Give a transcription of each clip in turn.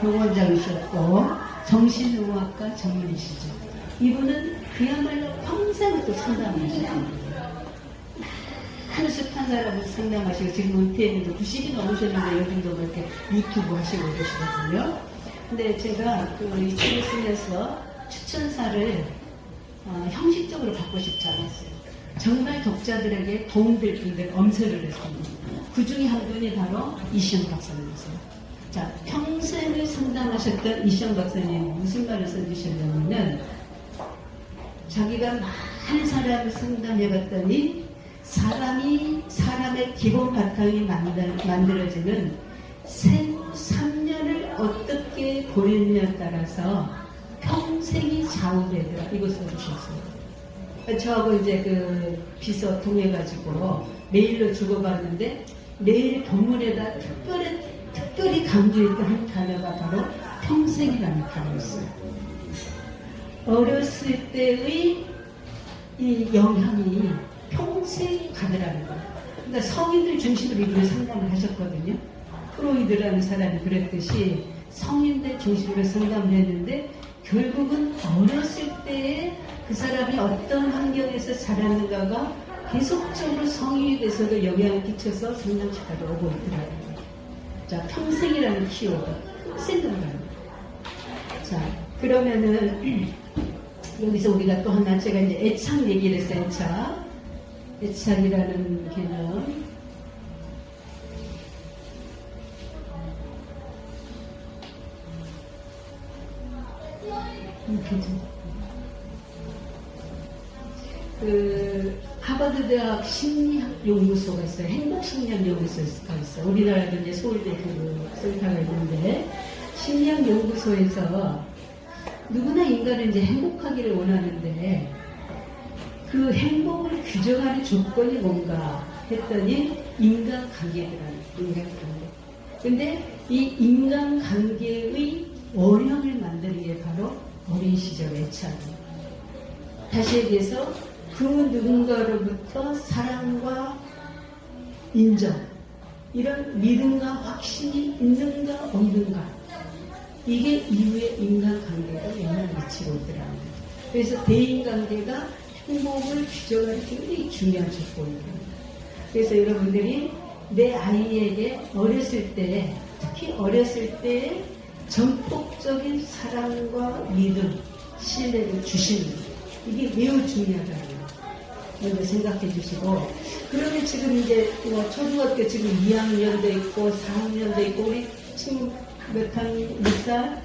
병원장이셨고 정신의학과 전문이시죠. 이분은 그야말로 평생을 상담하셨습니다. 많은 숱한 사람을 상담하시고 지금 은퇴했는데 90이 넘으셨는데 뭐 이렇게 유튜브 하시고 그러시거든요. 근데 제가 그이 책을 쓰면서 추천사를 어, 형식적으로 받고 싶지 않았어요. 정말 독자들에게 도움될 분들 엄세를 했습니다. 그 중에 한 분이 바로 이시영 박사님이세요. 자, 평생을 상담하셨던 이시영 박사님 무슨 말을 써주셨냐면은 자기가 많은 사람을 상담해 봤더니 사람이 사람의 기본 바탕이 만들, 만들어지는 생후 3년을 어떻게 보냈냐에 따라서 평생이 좌우되더라 이거 써주셨어요. 저하고 이제 그 비서 통해가지고 메일로 주고받는데 메일 본문에다 특별히 강조했던 한 단어가 바로 평생이라는 단어였어요. 어렸을 때의 이 영향이 평생 가더라는 거예요. 그러니까 성인들 중심으로 이분을 상담을 하셨거든요. 프로이드라는 사람이 그랬듯이 성인들 중심으로 상담을 했는데 결국은 어렸을 때에 그 사람이 어떤 환경에서 자랐는가가 계속적으로 성인이 돼서도 영향을 끼쳐서 상담시까지 오고 있더라고요. 자, 평생이라는 키워드. 생각나요. 자, 그러면은 여기서 우리가 또 하나 제가 이제 애착 얘기를 했어요. 애착. 애착이라는 개념. 음, 괜찮다. 그 하버드 대학 심리학 연구소가 있어요. 행복 심리학 연구소가 있어요. 우리나라도 이제 서울대 그 센터가 있는데 심리학 연구소에서 누구나 인간은 이제 행복하기를 원하는데 그 행복을 규정하는 조건이 뭔가 했더니 인간 관계더라는 인간 관계. 근데 이 인간 관계의 원형을 만드는 게 바로 어린 시절 애착이에요. 다시 얘기해서 그 누군가로부터 사랑과 인정, 이런 믿음과 확신이 있는가 없는가, 이게 이후의 인간관계가 영향을 미치고 있더라고요. 그래서 대인관계가 행복을 규정하는 굉장히 중요한 조건입니다. 그래서 여러분들이 내 아이에게 어렸을 때, 특히 어렸을 때 전폭적인 사랑과 믿음, 신뢰를 주시는 것. 이게 매우 중요하다는 먼저 생각해 주시고 그러면 지금 이제 뭐 초등학교 지금 2학년도 있고 4학년도 있고 우리 지금 몇 학년 몇 살?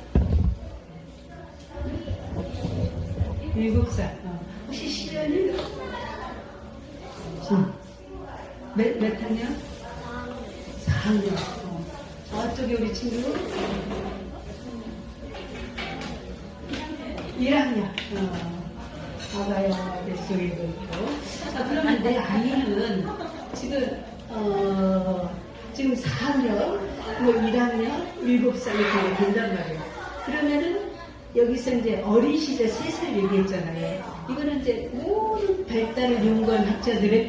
7살 어. 혹시 시련이 몇, 몇 학년? 4학년 어. 저쪽에 우리 친구 1학년 어. 아가야 뱃속에도 있고. 아, 그러면 내 아이는 지금, 어, 지금 4학년, 뭐 1학년, 7살 이렇게 된단 말이에요. 그러면은 여기서 이제 어린 시절 3살 얘기했잖아요. 이거는 이제 모든 발달을 연구한 학자들의